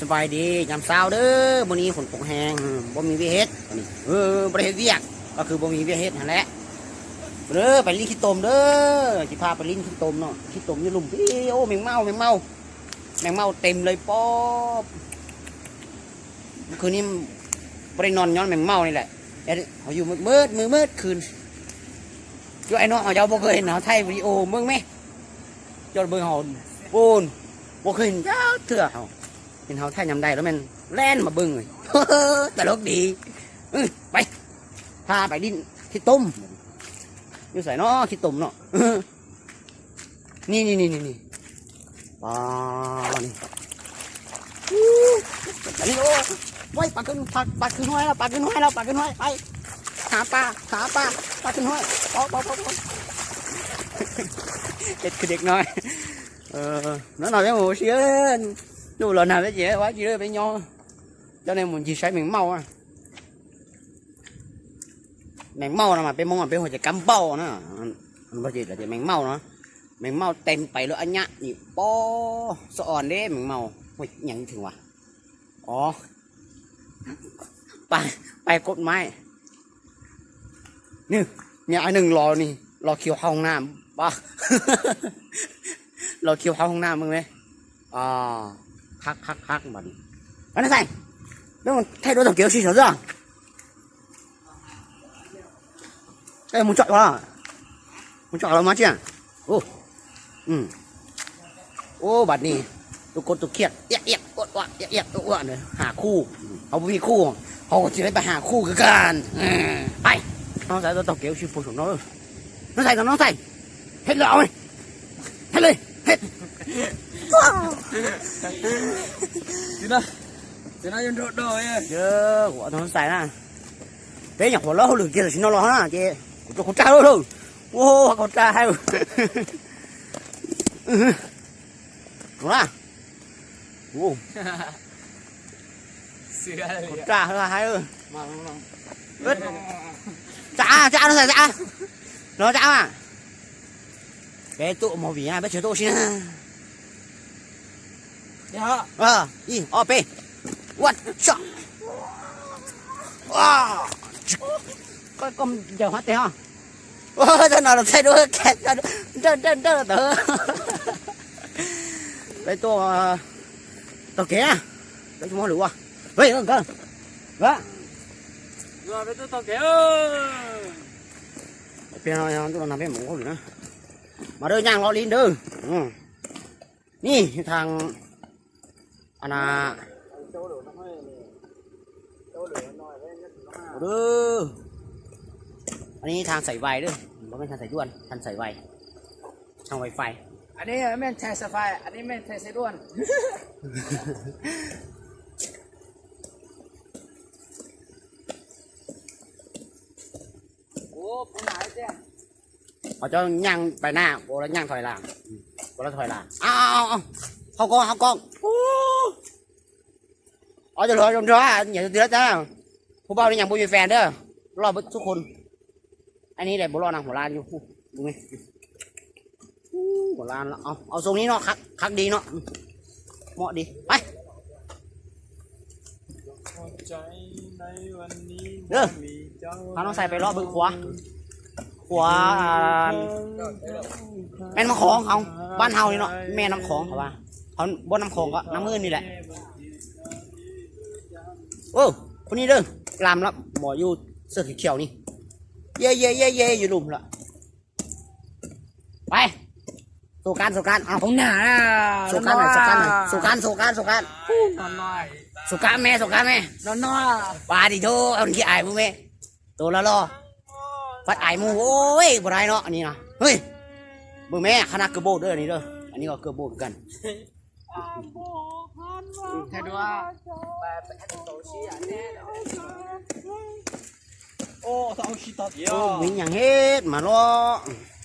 สบายดียามเช้าเด้อมื้อนี้ฝนตกแห้งบ่มีเวียเฮ็ดนี้เออบ่ได้เฮ็ดเวียก ก็คือบ่มีเวียเฮ็ดนั่นแหละเด้อไปลิ้นขี้ตมเด้อสิพาไปลิ้นขี้ตมเนาะขี้ตมอยู่ลุ่มพี่โอ้แมงเมาแมงเมาแมงเมาเต็มเลยป๊อบคืนนี้บ่ได้นอนย้อนแมงเมานี่แหละเดี๋ยวเขาอยู่มืดมือมืดคืนอยู่ไอ้น้องเขาเจ้าบ่เคยเห็นเขาไทยวิดีโอเบิ่งไหมจดเบิ่งเขาปูนบ่เคยเห็นเจ้าเถื่อเขา ห็นเขาแท่ยำได้แล้วมันแล่นมาบึ้งเลยตลกดีไปพาไปดินขี้ต้มอยู่ใส่เนาะขี้ต้มเนาะนี่นี่นี่นี่นี่ปลานี่อู้อันนี้โอ้ไว้ปลาขึ้นปลาปลาขึ้นห้อยแล้วปลาขึ้นห้อยแล้วปลาขึ้นห้อยไปหาปลาหาปลาปลาขึ้นห้อยปอปอปอเด็กคือเด็กน้อยเออ nó nói với một xíu dù lần nào với chị quá chị ơi với nhau cho nên mình chỉ sai mình mau à mình mau là mà bên mong mà bên hồi chỉ cắm bao nữa มันบ่จิ là chỉ mình mau nó mình mau เต็มไปแล้วอันเนี้ยนี่ปอสะอ่อนเด้ mình mau โอ้ยหยังถึงวะอ๋อไปไปกดไม้นี่เนี่ยไอ้ หนึ่งรอนี่รอเคียวเข้าห้องน้ำป่ะรอเคียวเข้าห้องน้ำมึงไหมอ่าคักคักคักบัดนอันนั้นใส่แล้วมัน thay đổi tổng kiểu gì rồi Ê, muốn chọn quá muốn chọn là má chưa ô ừ ô บัดนี้ตุกคนตุกเขียดเอียดเอียดอวดอวดเอียดเอียดอวดอวดเลยหาคู่เ Tina. Tina yon do do chưa, Yo, wa don sai na. Bé nhỏ lo lu kia là nó lo ha kia. Cô cô trao luôn. Ô, cô trao. Quá. Ô. Cô trao là hai ơi. Mà nó. Trả, trả nó trả. Nó trả mà. Bé tụ màu vì ai bé chưa tụ xin. Ya. ờ đi ô p what shot wow có con giờ hóa tiền không ô cho nó thay đổi kẹt cho đơn đơn đơn tớ đây tôi tao kia đây chúng nó lửa vậy cơ cơ đó Gua betul to ke. เปียโนตัวนั้นเป็นหมูเขาอ อลินเด้ออืมนี่ทางอันน่ะเด้ออันนี้ทางสายไฟเด้อบ่เป็นทางสายด่วนทางสายไฟทางไวไฟ Ani men tes safai, ani men tes seduan. โอ้ผมหายเจ้เขาจะย่างไปหน้าโบแล้วย่างถอยหลังโบแล้วถอยหลังเอาเอาเอาเขากองเขากองโอ้ เอาจะรอจมรออย่าเดือดจ้าผู้บ่าวนี่ยังบ่มีแฟนเด้อรอบทุกคน อันนี้แหละบ่รอนางหัวลานอยู่ดูไหมหัวลานแล้วเอาเอาทรงนี้เนาะคักคักดีเนาะเหมาะดีไปเด้อพาน้องใส่ไปรอบเบิ่งขวาขวาแม่น้ำของเขาบ้านเฮานี่เนาะแม่น้ำของเขาว่าเขาบนน้ำของก็น้ำมือนี่แหละ โอ้คนนี้เด้อลามแล้วหมออยู่เสื้อเขียวๆนี่ เย่เย่เย่เย่อยู่หลุมละไปสู่การสู่การเอาผมหนาสู่การหน่อยสู่การหน่อยสู่การสู่การสู่การนอนน้อยสู่การแม่สู่การแม่นอนน้อยปลาดิโดเอาขี้อายมึงแม่ตัวละรอฟัดอายมูโอ้ยบ่ได้เนาะอันนี้นะเฮ้ยเบิ่งแม่คณะเกระโบดเด้ออันนี้เด้ออันนี้ก็เกระโบดเหมือนกัน แค่ดูว่าแบบแค่โตชีอันนี้โอ้ต้องชิตอดเยโอ้อะมีอย่างเฮ็ดมาล้อ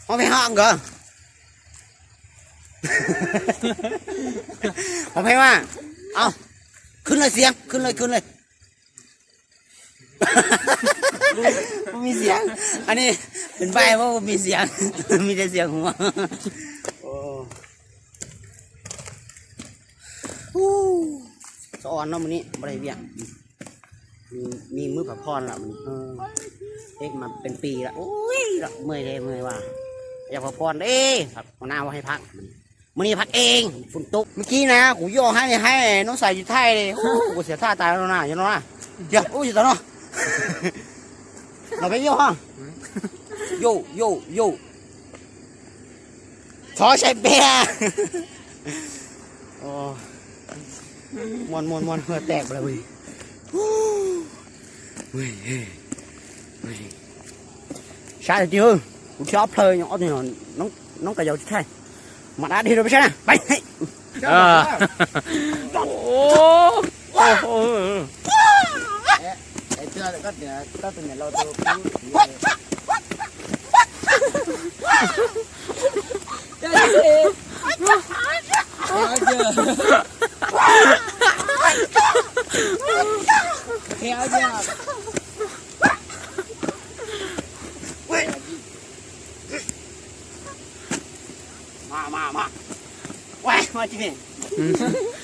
เอาไปห้างเกอเอาไปว่าเอาขึ้นเลยเสียงขึ้นเลยขึ้นเลยมีเสียง อันนี้เป็นใบว่ามีเสียง มีแต่เสียงหัวโอ้ฮู้ สะออนเนาะมื้อนี้บ่ได้เวียกมีมีมือผักพรละมื้อนี้เออเอ็กมาเป็นปีละโอ้ยละเมื่อยเลยเมื่อยว่าอยากผักพรเด้ผักมะนาวไว้ให้พักมื้อนี้พักเองฝนตกเมื่อกี้นะกูย่อให้ให้น้องใส่อยู่ไทยเลยโอ้กูเสียท่าตายแล้วนะยังน้อยนะเดี๋ยวโอ้ยตาเนาะเราไปย่อห้องโยโยโยขอใช้เบียร์โอ้ มวนมวนมวนเพื่อแตกไปเลยเว้ยเว้ยเฮ้ยเว้ยใช่จริงกูชอบเพลงอย่างอ้อนี่น้องน้องกระยาวใช่มาได้ดีเราไปใช่ไหมไปให้เออโอ้โหไอ้เสื้อก็เดี๋ยวก็เป็นเราตัว Kéo chưa? มามามาแห